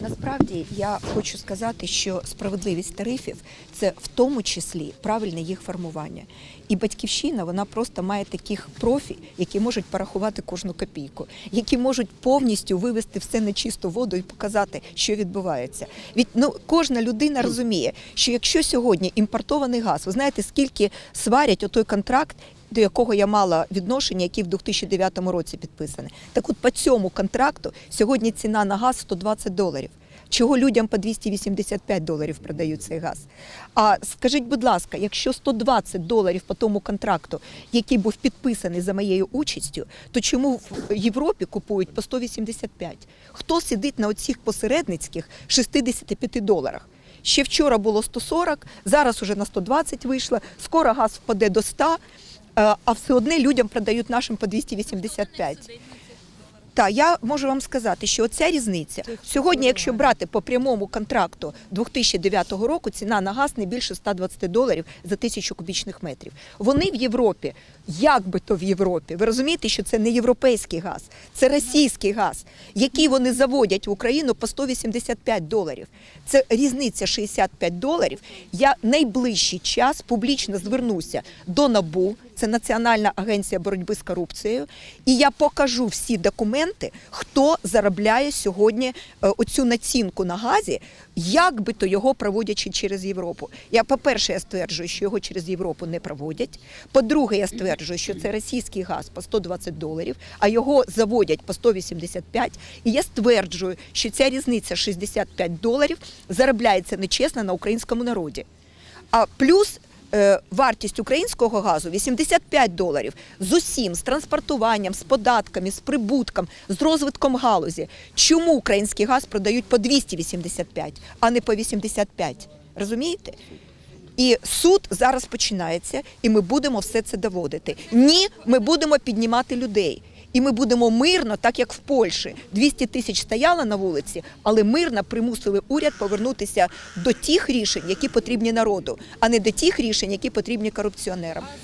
Насправді я хочу сказати, що справедливість тарифів це в тому числі правильне їх формування. І батьківщина вона просто має таких профі, які можуть порахувати кожну копійку, які можуть повністю вивести все на чисту воду і показати, що відбувається. Від ну кожна людина розуміє, що якщо сьогодні імпортований газ, ви знаєте, скільки сварять отой контракт. До якого я мала відношення, який в 2009 році підписаний. Так от по цьому контракту сьогодні ціна на газ 120 доларів. Чого людям по 285 доларів продають цей газ? А скажіть, будь ласка, якщо 120 доларів по тому контракту, який був підписаний за моєю участю, то чому в Європі купують по 185? Хто сидить на оцих посередницьких 65 доларах? Ще вчора було 140, зараз уже на 120 вийшло, скоро газ впаде до 100, е, а все одне людям продають нашим по 285. Так, я можу вам сказати, що ця різниця сьогодні, якщо брати по прямому контракту 2009 року, ціна на газ не більше 120 доларів за тисячу кубічних метрів. Вони в Європі, як би то в Європі, ви розумієте, що це не європейський газ, це російський газ, який вони заводять в Україну по 185 доларів. Це різниця 65 доларів. Я найближчий час публічно звернуся до НАБУ, це Національна агенція боротьби з корупцією, і я покажу всі документи, хто заробляє сьогодні е, оцю націнку на газі, як би то його проводячи через Європу. Я, по-перше, я стверджую, що його через Європу не проводять. По-друге, я стверджую, що це російський газ по 120 доларів, а його заводять по 185. І я стверджую, що ця різниця 65 доларів заробляється нечесно на українському народі. А плюс вартість українського газу 85 доларів з усім, з транспортуванням, з податками, з прибутком, з розвитком галузі. Чому український газ продають по 285, а не по 85? Розумієте? І суд зараз починається, і ми будемо все це доводити. Ні, ми будемо піднімати людей. І ми будемо мирно, так як в Польщі. 200 тисяч стояло на вулиці, але мирно примусили уряд повернутися до тих рішень, які потрібні народу, а не до тих рішень, які потрібні корупціонерам.